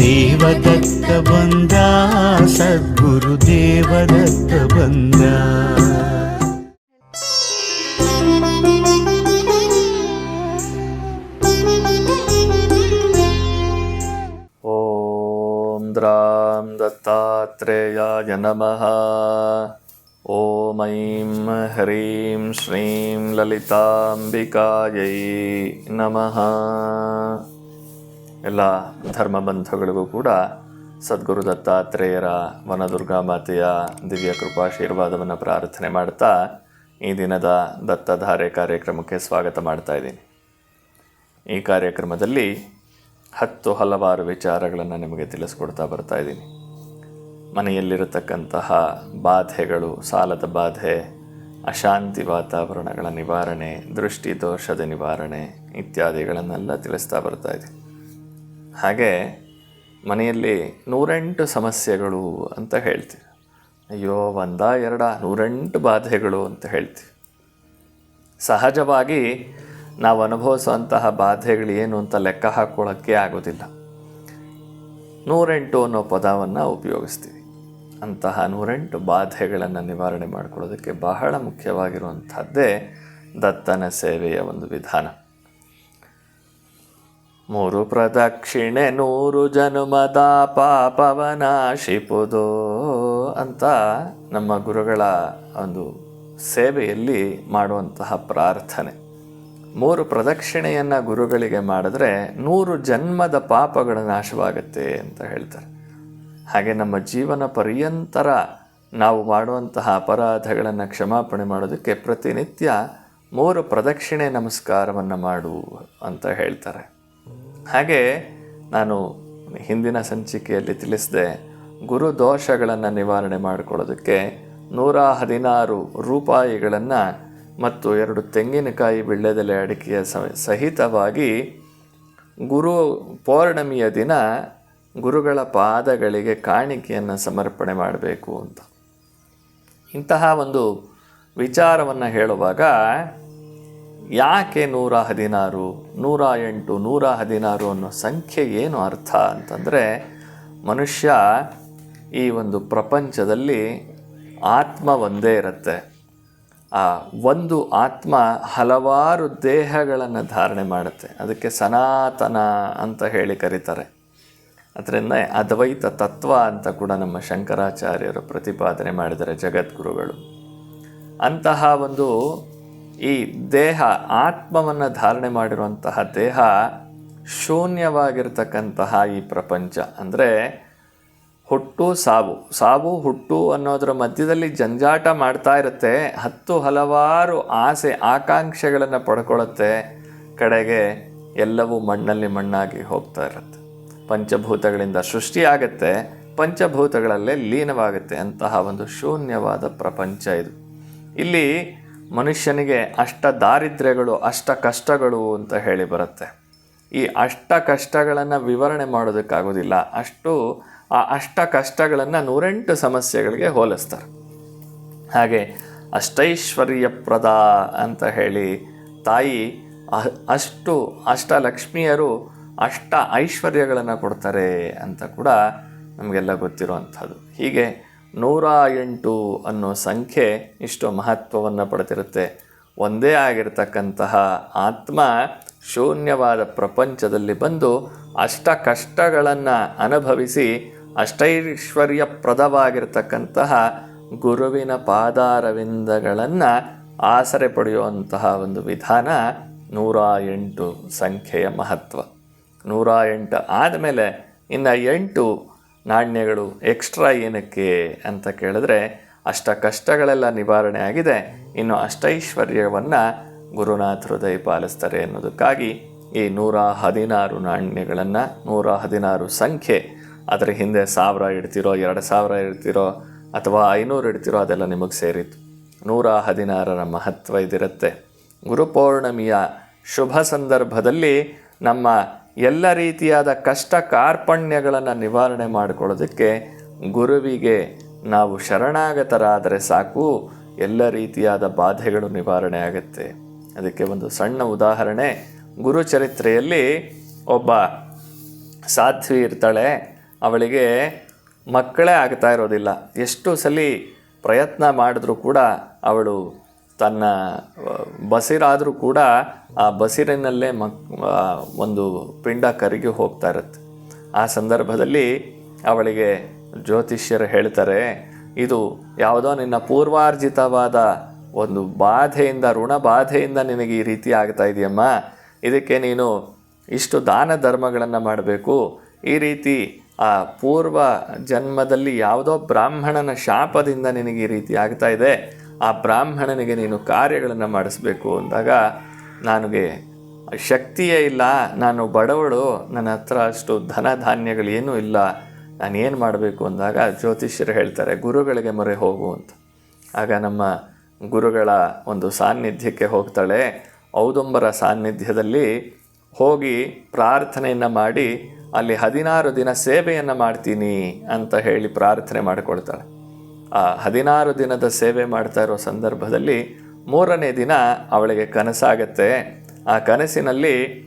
दत्त ॐ द्रां दत्तात्रेयाय नमः। ॐ ऐं ह्रीं श्रीं ललिताम्बिकायै नमः। ಎಲ್ಲ ಧರ್ಮಬಂಧುಗಳಿಗೂ ಕೂಡ ಸದ್ಗುರು ದತ್ತಾತ್ರೇಯರ ವನದುರ್ಗಾ ಮಾತೆಯ ದಿವ್ಯ ಕೃಪಾಶೀರ್ವಾದವನ್ನು ಪ್ರಾರ್ಥನೆ ಮಾಡ್ತಾ ಈ ದಿನದ ದತ್ತಧಾರೆ ಕಾರ್ಯಕ್ರಮಕ್ಕೆ ಸ್ವಾಗತ ಮಾಡ್ತಾ ಇದ್ದೀನಿ. ಈ ಕಾರ್ಯಕ್ರಮದಲ್ಲಿ ಹತ್ತು ಹಲವಾರು ವಿಚಾರಗಳನ್ನು ನಿಮಗೆ ತಿಳಿಸ್ಕೊಡ್ತಾ ಬರ್ತಾ ಇದ್ದೀನಿ. ಮನೆಯಲ್ಲಿರತಕ್ಕಂತಹ ಬಾಧೆಗಳು, ಸಾಲದ ಬಾಧೆ, ಅಶಾಂತಿ ವಾತಾವರಣಗಳ ನಿವಾರಣೆ, ದೃಷ್ಟಿ ದೋಷದ ನಿವಾರಣೆ ಇತ್ಯಾದಿಗಳನ್ನೆಲ್ಲ ತಿಳಿಸ್ತಾ ಬರ್ತಾ ಇದ್ದೀನಿ. ಹಾಗೆ ಮನೆಯಲ್ಲಿ ನೂರೆಂಟು ಸಮಸ್ಯೆಗಳು ಅಂತ ಹೇಳ್ತೀವಿ. ಅಯ್ಯೋ, ಒಂದ ಎರಡ, ನೂರೆಂಟು ಬಾಧೆಗಳು ಅಂತ ಹೇಳ್ತೀವಿ. ಸಹಜವಾಗಿ ನಾವು ಅನುಭವಿಸುವಂತಹ ಬಾಧೆಗಳು ಏನು ಅಂತ ಲೆಕ್ಕ ಹಾಕ್ಕೊಳ್ಳೋಕ್ಕೆ ಆಗೋದಿಲ್ಲ. ನೂರೆಂಟು ಅನ್ನೋ ಪದವನ್ನು ಉಪಯೋಗಿಸ್ತೀವಿ. ಅಂತಹ ನೂರೆಂಟು ಬಾಧೆಗಳನ್ನು ನಿವಾರಣೆ ಮಾಡಿಕೊಳ್ಳೋದಕ್ಕೆ ಬಹಳ ಮುಖ್ಯವಾಗಿರುವಂಥದ್ದೇ ದತ್ತನ ಸೇವೆಯ ಒಂದು ವಿಧಾನ. ಮೂರು ಪ್ರದಕ್ಷಿಣೆ ನೂರು ಜನುಮದ ಪಾಪವನಾಶಿಪುದು ಅಂತ ನಮ್ಮ ಗುರುಗಳ ಒಂದು ಸೇವೆಯಲ್ಲಿ ಮಾಡುವಂತಹ ಪ್ರಾರ್ಥನೆ. ಮೂರು ಪ್ರದಕ್ಷಿಣೆಯನ್ನು ಗುರುಗಳಿಗೆ ಮಾಡಿದ್ರೆ ನೂರು ಜನ್ಮದ ಪಾಪಗಳು ನಾಶವಾಗುತ್ತೆ ಅಂತ ಹೇಳ್ತಾರೆ. ಹಾಗೆ ನಮ್ಮ ಜೀವನ ಪರ್ಯಂತರ ನಾವು ಮಾಡುವಂತಹ ಅಪರಾಧಗಳನ್ನು ಕ್ಷಮಾಪಣೆ ಮಾಡೋದಕ್ಕೆ ಪ್ರತಿನಿತ್ಯ ಮೂರು ಪ್ರದಕ್ಷಿಣೆ ನಮಸ್ಕಾರವನ್ನು ಮಾಡು ಅಂತ ಹೇಳ್ತಾರೆ. ಹಾಗೆ ನಾನು ಹಿಂದಿನ ಸಂಚಿಕೆಯಲ್ಲಿ ತಿಳಿಸಿದೆ, ಗುರು ದೋಷಗಳನ್ನು ನಿವಾರಣೆ ಮಾಡಿಕೊಳ್ಳೋದಕ್ಕೆ ನೂರ ಹದಿನಾರು ರೂಪಾಯಿಗಳನ್ನು ಮತ್ತು ಎರಡು ತೆಂಗಿನಕಾಯಿ ಬಿಳ್ಳೆದೆಲೆ ಅಡಿಕೆಯ ಸಹಿತವಾಗಿ ಗುರು ಪೌರ್ಣಮಿಯ ದಿನ ಗುರುಗಳ ಪಾದಗಳಿಗೆ ಕಾಣಿಕೆಯನ್ನು ಸಮರ್ಪಣೆ ಮಾಡಬೇಕು ಅಂತ. ಇಂತಹ ಒಂದು ವಿಚಾರವನ್ನು ಹೇಳುವಾಗ ಯಾಕೆ ನೂರ ಹದಿನಾರು, ನೂರ ಎಂಟು, ನೂರ ಹದಿನಾರು ಅನ್ನೋ ಸಂಖ್ಯೆ ಏನು ಅರ್ಥ ಅಂತಂದರೆ ಮನುಷ್ಯ ಈ ಒಂದು ಪ್ರಪಂಚದಲ್ಲಿ ಆತ್ಮ ಒಂದೇ ಇರುತ್ತೆ. ಆ ಒಂದು ಆತ್ಮ ಹಲವಾರು ದೇಹಗಳನ್ನು ಧಾರಣೆ ಮಾಡುತ್ತೆ. ಅದಕ್ಕೆ ಸನಾತನ ಅಂತ ಹೇಳಿ ಕರೀತಾರೆ. ಅದರಿಂದ ಅದ್ವೈತ ತತ್ವ ಅಂತ ಕೂಡ ನಮ್ಮ ಶಂಕರಾಚಾರ್ಯರು ಪ್ರತಿಪಾದನೆ ಮಾಡಿದ್ದಾರೆ ಜಗದ್ಗುರುಗಳು. ಅಂತಹ ಒಂದು ಈ ದೇಹ ಆತ್ಮವನ್ನು ಧಾರಣೆ ಮಾಡಿರುವಂತಹ ದೇಹ ಶೂನ್ಯವಾಗಿರ್ತಕ್ಕಂತಹ ಈ ಪ್ರಪಂಚ. ಅಂದರೆ ಹುಟ್ಟು, ಸಾವು. ಸಾವು, ಹುಟ್ಟು ಅನ್ನೋದರ ಮಧ್ಯದಲ್ಲಿ ಜಂಜಾಟ ಮಾಡ್ತಾ ಇರುತ್ತೆ. ಹತ್ತು ಹಲವಾರು ಆಸೆ, ಆಕಾಂಕ್ಷೆಗಳನ್ನು ಪಡ್ಕೊಳ್ಳುತ್ತೆ ಕಡೆಗೆ ಎಲ್ಲವೂ ಮಣ್ಣಲ್ಲಿ ಮಣ್ಣಾಗಿ ಹೋಗ್ತಾ ಇರುತ್ತೆ. ಪಂಚಭೂತಗಳಿಂದ ಸೃಷ್ಟಿಯಾಗತ್ತೆ ಪಂಚಭೂತಗಳಲ್ಲೇ ಲೀನವಾಗುತ್ತೆ. ಅಂತಹ ಒಂದು ಶೂನ್ಯವಾದ ಪ್ರಪಂಚ ಇದು. ಇಲ್ಲಿ ಮನುಷ್ಯನಿಗೆ ಅಷ್ಟ ದಾರಿದ್ರ್ಯಗಳು, ಅಷ್ಟ ಕಷ್ಟಗಳು ಅಂತ ಹೇಳಿ ಬರುತ್ತೆ. ಈ ಅಷ್ಟ ಕಷ್ಟಗಳನ್ನು ವಿವರಣೆ ಮಾಡೋದಕ್ಕಾಗೋದಿಲ್ಲ. ಅಷ್ಟು ಆ ಅಷ್ಟ ಕಷ್ಟಗಳನ್ನು ನೂರೆಂಟು ಸಮಸ್ಯೆಗಳಿಗೆ ಹೋಲಿಸ್ತಾರೆ. ಹಾಗೆ ಅಷ್ಟೈಶ್ವರ್ಯಪ್ರದ ಅಂತ ಹೇಳಿ ತಾಯಿ ಅಷ್ಟು ಅಷ್ಟು ಲಕ್ಷ್ಮಿಯರು ಅಷ್ಟ ಐಶ್ವರ್ಯಗಳನ್ನು ಕೊಡ್ತಾರೆ ಅಂತ ಕೂಡ ನಮಗೆಲ್ಲ ಗೊತ್ತಿರುವಂಥದ್ದು. ಹೀಗೆ ನೂರ ಎಂಟು ಅನ್ನೋ ಸಂಖ್ಯೆ ಇಷ್ಟು ಮಹತ್ವವನ್ನು ಪಡೆದಿರುತ್ತೆ. ಒಂದೇ ಆಗಿರತಕ್ಕಂತಹ ಆತ್ಮ ಶೂನ್ಯವಾದ ಪ್ರಪಂಚದಲ್ಲಿ ಬಂದು ಅಷ್ಟ ಕಷ್ಟಗಳನ್ನು ಅನುಭವಿಸಿ ಅಷ್ಟೈಶ್ವರ್ಯಪ್ರದವಾಗಿರ್ತಕ್ಕಂತಹ ಗುರುವಿನ ಪಾದಾರವಿಂದಗಳನ್ನು ಆಸರೆ ಪಡೆಯುವಂತಹ ಒಂದು ವಿಧಾನ ನೂರ ಎಂಟು ಸಂಖ್ಯೆಯ ಮಹತ್ವ. ನೂರ ಎಂಟು ಆದಮೇಲೆ ಇನ್ನು ಎಂಟು ನಾಣ್ಯಗಳು ಎಕ್ಸ್ಟ್ರಾ ಏನಕ್ಕೆ ಅಂತ ಕೇಳಿದ್ರೆ, ಅಷ್ಟ ಕಷ್ಟಗಳೆಲ್ಲ ನಿವಾರಣೆ ಆಗಿದೆ. ಇನ್ನು ಅಷ್ಟೈಶ್ವರ್ಯವನ್ನು ಗುರುನಾಥರು ದಯಪಾಲಿಸ್ತಾರೆ ಅನ್ನೋದಕ್ಕಾಗಿ ಈ ನೂರ ಹದಿನಾರು ನಾಣ್ಯಗಳನ್ನು, ನೂರ ಹದಿನಾರು ಸಂಖ್ಯೆ, ಅದರ ಹಿಂದೆ ಸಾವಿರ ಇಡ್ತಿರೋ, ಎರಡು ಸಾವಿರ ಇಡ್ತಿರೋ, ಅಥವಾ ಐನೂರು ಇಡ್ತಿರೋ ಅದೆಲ್ಲ ನಿಮಗೆ ಸೇರಿತ್ತು. ನೂರ ಹದಿನಾರರ ಮಹತ್ವ ಇದಿರುತ್ತೆ. ಗುರುಪೌರ್ಣಮಿಯ ಶುಭ ಸಂದರ್ಭದಲ್ಲಿ ನಮ್ಮ ಎಲ್ಲ ರೀತಿಯಾದ ಕಷ್ಟ ಕಾರ್ಪಣ್ಯಗಳನ್ನು ನಿವಾರಣೆ ಮಾಡಿಕೊಳ್ಳೋದಕ್ಕೆ ಗುರುವಿಗೆ ನಾವು ಶರಣಾಗತರಾದರೆ ಸಾಕು. ಎಲ್ಲ ರೀತಿಯಾದ ಬಾಧೆಗಳು ನಿವಾರಣೆ ಆಗುತ್ತೆ. ಅದಕ್ಕೆ ಒಂದು ಸಣ್ಣ ಉದಾಹರಣೆ. ಗುರು ಚರಿತ್ರೆಯಲ್ಲಿ ಒಬ್ಬ ಸಾಧ್ವಿ ಇರ್ತಾಳೆ. ಅವಳಿಗೆ ಮಕ್ಕಳೇ ಆಗ್ತಾ ಇರೋದಿಲ್ಲ. ಎಷ್ಟು ಸಲ ಪ್ರಯತ್ನ ಮಾಡಿದ್ರೂ ಕೂಡ ಅವಳು ತನ್ನ ಬಸಿರಾದರೂ ಕೂಡ ಆ ಬಸಿರಿನಲ್ಲೇ ಮಕ್ ಒಂದು ಪಿಂಡ ಕರಗಿ ಹೋಗ್ತಾ ಇರುತ್ತೆ. ಆ ಸಂದರ್ಭದಲ್ಲಿ ಅವಳಿಗೆ ಜ್ಯೋತಿಷ್ಯರು ಹೇಳ್ತಾರೆ, ಇದು ಯಾವುದೋ ನಿನ್ನ ಪೂರ್ವಾರ್ಜಿತವಾದ ಒಂದು ಬಾಧೆಯಿಂದ, ಋಣ ಬಾಧೆಯಿಂದ ನಿನಗೆ ಈ ರೀತಿ ಆಗ್ತಾ ಇದೆಯಮ್ಮ. ಇದಕ್ಕೆ ನೀನು ಇಷ್ಟು ದಾನ ಧರ್ಮಗಳನ್ನು ಮಾಡಬೇಕು. ಈ ರೀತಿ ಆ ಪೂರ್ವ ಜನ್ಮದಲ್ಲಿ ಯಾವುದೋ ಬ್ರಾಹ್ಮಣನ ಶಾಪದಿಂದ ನಿನಗೆ ಈ ರೀತಿ ಆಗ್ತಾ ಇದೆ. ಆ ಬ್ರಾಹ್ಮಣನಿಗೆ ನೀನು ಕಾರ್ಯಗಳನ್ನು ಮಾಡಿಸ್ಬೇಕು ಅಂದಾಗ ನನಗೆ ಶಕ್ತಿಯೇ ಇಲ್ಲ, ನಾನು ಬಡವಳು, ನನ್ನ ಹತ್ರ ಅಷ್ಟು ಧನ ಧಾನ್ಯಗಳೇನೂ ಇಲ್ಲ, ನಾನು ಏನು ಮಾಡಬೇಕು ಅಂದಾಗ ಜ್ಯೋತಿಷ್ಯರು ಹೇಳ್ತಾರೆ, ಗುರುಗಳಿಗೆ ಮೊರೆ ಹೋಗು ಅಂತ. ಆಗ ನಮ್ಮ ಗುರುಗಳ ಒಂದು ಸಾನ್ನಿಧ್ಯಕ್ಕೆ ಹೋಗ್ತಾಳೆ. ಔದುಂಬರ ಸಾನ್ನಿಧ್ಯದಲ್ಲಿ ಹೋಗಿ ಪ್ರಾರ್ಥನೆಯನ್ನು ಮಾಡಿ, ಅಲ್ಲಿ ಹದಿನಾರು ದಿನ ಸೇವೆಯನ್ನು ಮಾಡ್ತೀನಿ ಅಂತ ಹೇಳಿ ಪ್ರಾರ್ಥನೆ ಮಾಡಿಕೊಳ್ತಾಳೆ. ಆ ಹದಿನಾರು ದಿನದ ಸೇವೆ ಮಾಡ್ತಾ ಇರೋ ಸಂದರ್ಭದಲ್ಲಿ ಮೂರನೇ ದಿನ ಅವಳಿಗೆ ಕನಸಾಗತ್ತೆ. ಆ ಕನಸಿನಲ್ಲಿ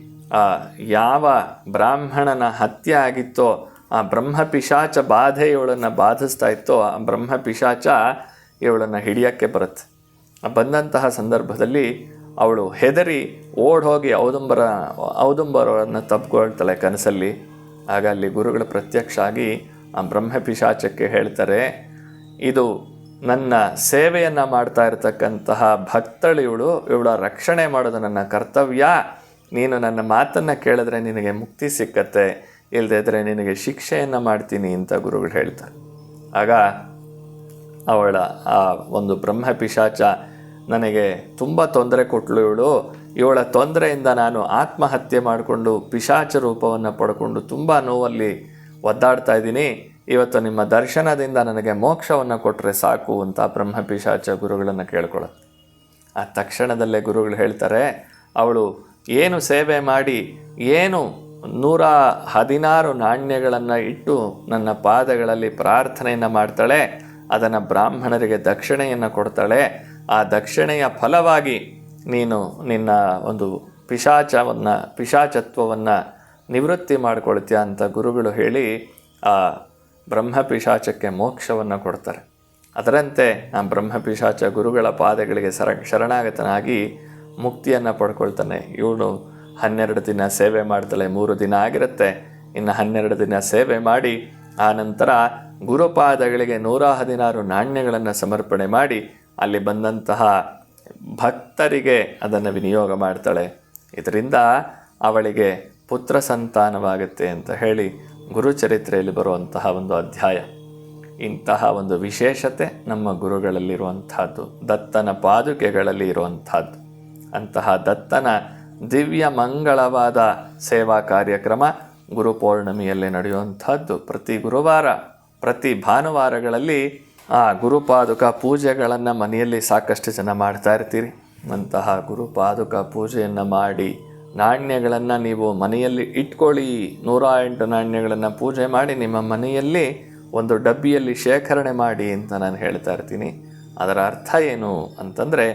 ಯಾವ ಬ್ರಾಹ್ಮಣನ ಹತ್ಯೆ ಆಗಿತ್ತೋ, ಆ ಬ್ರಹ್ಮ ಪಿಶಾಚ ಬಾಧೆ ಇವಳನ್ನು ಬಾಧಿಸ್ತಾ ಇತ್ತೋ, ಆ ಬ್ರಹ್ಮ ಪಿಶಾಚ ಇವಳನ್ನು ಹಿಡಿಯೋಕ್ಕೆ ಬರುತ್ತೆ. ಬಂದಂತಹ ಸಂದರ್ಭದಲ್ಲಿ ಅವಳು ಹೆದರಿ ಓಡ್ ಹೋಗಿ ಔದುಂಬರ ಔದುಂಬರನ್ನು ತಪ್ಕೊಳ್ತಾಳೆ ಕನಸಲ್ಲಿ. ಆಗ ಅಲ್ಲಿ ಗುರುಗಳು ಪ್ರತ್ಯಕ್ಷ ಆಗಿ ಆ ಬ್ರಹ್ಮ ಪಿಶಾಚಕ್ಕೆ ಹೇಳ್ತಾರೆ ಇದು ನನ್ನ ಸೇವೆಯನ್ನು ಮಾಡ್ತಾ ಇರತಕ್ಕಂತಹ ಭಕ್ತಳಿವಳು ಇವಳ ರಕ್ಷಣೆ ಮಾಡೋದು ನನ್ನ ಕರ್ತವ್ಯ. ನೀನು ನನ್ನ ಮಾತನ್ನು ಕೇಳಿದ್ರೆ ನಿನಗೆ ಮುಕ್ತಿ ಸಿಕ್ಕತ್ತೆ ಇಲ್ಲದೇ ಇದ್ರೆ ನಿನಗೆ ಶಿಕ್ಷೆಯನ್ನು ಮಾಡ್ತೀನಿ ಅಂತ ಗುರುಗಳು ಹೇಳ್ತಾರೆ. ಆಗ ಅವಳ ಆ ಒಂದು ಬ್ರಹ್ಮ ಪಿಶಾಚ ನನಗೆ ತುಂಬ ತೊಂದರೆ ಕೊಟ್ಟಳು ಇವಳು. ಇವಳ ತೊಂದರೆಯಿಂದ ನಾನು ಆತ್ಮಹತ್ಯೆ ಮಾಡಿಕೊಂಡು ಪಿಶಾಚ ರೂಪವನ್ನು ಪಡ್ಕೊಂಡು ತುಂಬ ನೋವಲ್ಲಿ ಒದ್ದಾಡ್ತಾ ಇದ್ದೀನಿ. ಇವತ್ತು ನಿಮ್ಮ ದರ್ಶನದಿಂದ ನನಗೆ ಮೋಕ್ಷವನ್ನು ಕೊಟ್ಟರೆ ಸಾಕು ಅಂತ ಬ್ರಹ್ಮಪಿಶಾಚ ಗುರುಗಳನ್ನು ಕೇಳ್ಕೊಳ್ಳುತ್ತೆ ಆ ತಕ್ಷಣದಲ್ಲೇ ಗುರುಗಳು ಹೇಳ್ತಾರೆ, ಅವಳು ಏನು ಸೇವೆ ಮಾಡಿ, ಏನು ನೂರ ಹದಿನಾರು ನಾಣ್ಯಗಳನ್ನು ಇಟ್ಟು ನನ್ನ ಪಾದಗಳಲ್ಲಿ ಪ್ರಾರ್ಥನೆಯನ್ನು ಮಾಡ್ತಾಳೆ, ಅದನ್ನು ಬ್ರಾಹ್ಮಣರಿಗೆ ದಕ್ಷಿಣೆಯನ್ನು ಕೊಡ್ತಾಳೆ. ಆ ದಕ್ಷಿಣೆಯ ಫಲವಾಗಿ ನೀನು ನಿನ್ನ ಒಂದು ಪಿಶಾಚವನ್ನು, ಪಿಶಾಚತ್ವವನ್ನು ನಿವೃತ್ತಿ ಮಾಡಿಕೊಳ್ತೀಯ ಅಂತ ಗುರುಗಳು ಹೇಳಿ ಆ ಬ್ರಹ್ಮ ಪಿಶಾಚಕ್ಕೆ ಮೋಕ್ಷವನ್ನು ಕೊಡ್ತಾರೆ. ಅದರಂತೆ ಆ ಬ್ರಹ್ಮ ಪಿಶಾಚ ಗುರುಗಳ ಪಾದಗಳಿಗೆ ಸರ, ಶರಣಾಗತನಾಗಿ ಮುಕ್ತಿಯನ್ನು ಪಡ್ಕೊಳ್ತಾನೆ. ಇವನು ಹನ್ನೆರಡು ದಿನ ಸೇವೆ ಮಾಡ್ತಾಳೆ ಮೂರು ದಿನ ಆಗಿರುತ್ತೆ. ಇನ್ನು ಹನ್ನೆರಡು ದಿನ ಸೇವೆ ಮಾಡಿ, ಆ ನಂತರ ಗುರುಪಾದಗಳಿಗೆ ನೂರ ಹದಿನಾರು ನಾಣ್ಯಗಳನ್ನು ಸಮರ್ಪಣೆ ಮಾಡಿ, ಅಲ್ಲಿ ಬಂದಂತಹ ಭಕ್ತರಿಗೆ ಅದನ್ನು ವಿನಿಯೋಗ ಮಾಡ್ತಾಳೆ. ಇದರಿಂದ ಅವಳಿಗೆ ಪುತ್ರ ಸಂತಾನವಾಗುತ್ತೆ ಅಂತ ಹೇಳಿ ಗುರುಚರಿತ್ರೆಯಲ್ಲಿ ಬರುವಂತಹ ಒಂದು ಅಧ್ಯಾಯ. ಇಂತಹ ಒಂದು ವಿಶೇಷತೆ ನಮ್ಮ ಗುರುಗಳಲ್ಲಿರುವಂಥದ್ದು, ದತ್ತನ ಪಾದುಕೆಗಳಲ್ಲಿ ಇರುವಂಥದ್ದು. ಅಂತಹ ದತ್ತನ ದಿವ್ಯ ಮಂಗಳವಾದ ಸೇವಾ ಕಾರ್ಯಕ್ರಮ ಗುರು ಪೌರ್ಣಮಿಯಲ್ಲಿ ನಡೆಯುವಂಥದ್ದು. ಪ್ರತಿ ಗುರುವಾರ, ಪ್ರತಿ ಭಾನುವಾರಗಳಲ್ಲಿ ಆ ಗುರುಪಾದುಕ ಪೂಜೆಗಳನ್ನು ಮನೆಯಲ್ಲಿ ಸಾಕಷ್ಟು ಜನ ಮಾಡ್ತಾ ಇರ್ತೀರಿ. ಅಂತಹ ಗುರುಪಾದುಕ ಪೂಜೆಯನ್ನು ಮಾಡಿ ನಾಣ್ಯಗಳನ್ನು ನೀವು ಮನೆಯಲ್ಲಿ ಇಟ್ಕೊಳ್ಳಿ. ನೂರ ಎಂಟು ನಾಣ್ಯಗಳನ್ನು ಪೂಜೆ ಮಾಡಿ ನಿಮ್ಮ ಮನೆಯಲ್ಲಿ ಒಂದು ಡಬ್ಬಿಯಲ್ಲಿ ಶೇಖರಣೆ ಮಾಡಿ ಅಂತ ನಾನು ಹೇಳ್ತಾ ಇರ್ತೀನಿ. ಅದರ ಅರ್ಥ ಏನು ಅಂತಂದರೆ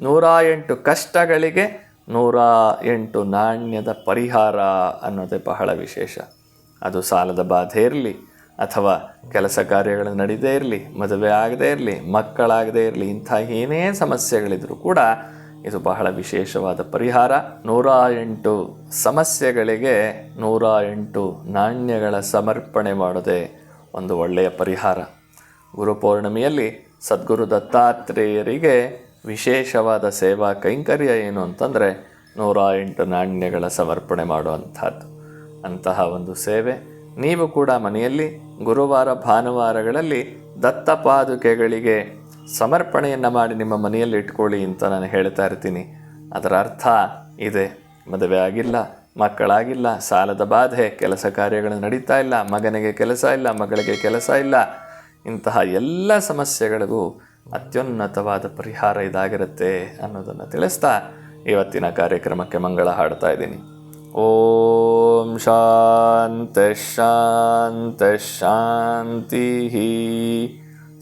ನೂರ ಎಂಟು ಕಷ್ಟಗಳಿಗೆ ನೂರ ಎಂಟು ನಾಣ್ಯದ ಪರಿಹಾರ ಅನ್ನೋದೇ ಬಹಳ ವಿಶೇಷ. ಅದು ಸಾಲದ ಬಾಧೆ ಇರಲಿ, ಅಥವಾ ಕೆಲಸ ಕಾರ್ಯಗಳು ನಡೀದೇ ಇರಲಿ, ಮದುವೆ ಆಗದೇ ಇರಲಿ, ಮಕ್ಕಳಾಗದೇ ಇರಲಿ, ಇಂಥ ಏನೇ ಸಮಸ್ಯೆಗಳಿದ್ರೂ ಕೂಡ ಇದು ಬಹಳ ವಿಶೇಷವಾದ ಪರಿಹಾರ. ನೂರ ಎಂಟು ಸಮಸ್ಯೆಗಳಿಗೆ ನೂರ ಎಂಟು ನಾಣ್ಯಗಳ ಸಮರ್ಪಣೆ ಮಾಡೋದೇ ಒಂದು ಒಳ್ಳೆಯ ಪರಿಹಾರ. ಗುರುಪೌರ್ಣಮಿಯಲ್ಲಿ ಸದ್ಗುರು ದತ್ತಾತ್ರೇಯರಿಗೆ ವಿಶೇಷವಾದ ಸೇವಾ ಕೈಂಕರ್ಯ ಏನು ಅಂತಂದರೆ ನೂರ ಎಂಟು ನಾಣ್ಯಗಳ ಸಮರ್ಪಣೆ ಮಾಡುವಂಥದ್ದು. ಅಂತಹ ಒಂದು ಸೇವೆ ನೀವು ಕೂಡ ಮನೆಯಲ್ಲಿ ಗುರುವಾರ ಭಾನುವಾರಗಳಲ್ಲಿ ದತ್ತ ಪಾದುಕೆಗಳಿಗೆ ಸಮರ್ಪಣೆಯನ್ನು ಮಾಡಿ ನಿಮ್ಮ ಮನೆಯಲ್ಲಿ ಇಟ್ಕೊಳ್ಳಿ ಅಂತ ನಾನು ಹೇಳ್ತಾ ಇರ್ತೀನಿ. ಅದರ ಅರ್ಥ ಇದೆ. ಮದುವೆ ಆಗಿಲ್ಲ, ಮಕ್ಕಳಾಗಿಲ್ಲ, ಸಾಲದ ಬಾಧೆ, ಕೆಲಸ ಕಾರ್ಯಗಳು ನಡೀತಾ ಇಲ್ಲ, ಮಗನಿಗೆ ಕೆಲಸ ಇಲ್ಲ, ಮಗಳಿಗೆ ಕೆಲಸ ಇಲ್ಲ, ಇಂತಹ ಎಲ್ಲ ಸಮಸ್ಯೆಗಳಿಗೂ ಅತ್ಯುನ್ನತವಾದ ಪರಿಹಾರ ಇದಾಗಿರುತ್ತೆ ಅನ್ನೋದನ್ನು ತಿಳಿಸ್ತಾ ಇವತ್ತಿನ ಕಾರ್ಯಕ್ರಮಕ್ಕೆ ಮಂಗಳ ಹಾಡ್ತಾ ಇದ್ದೀನಿ. ಓಂ ಶಾಂತ ಶಾಂತ ಶಾಂತಿ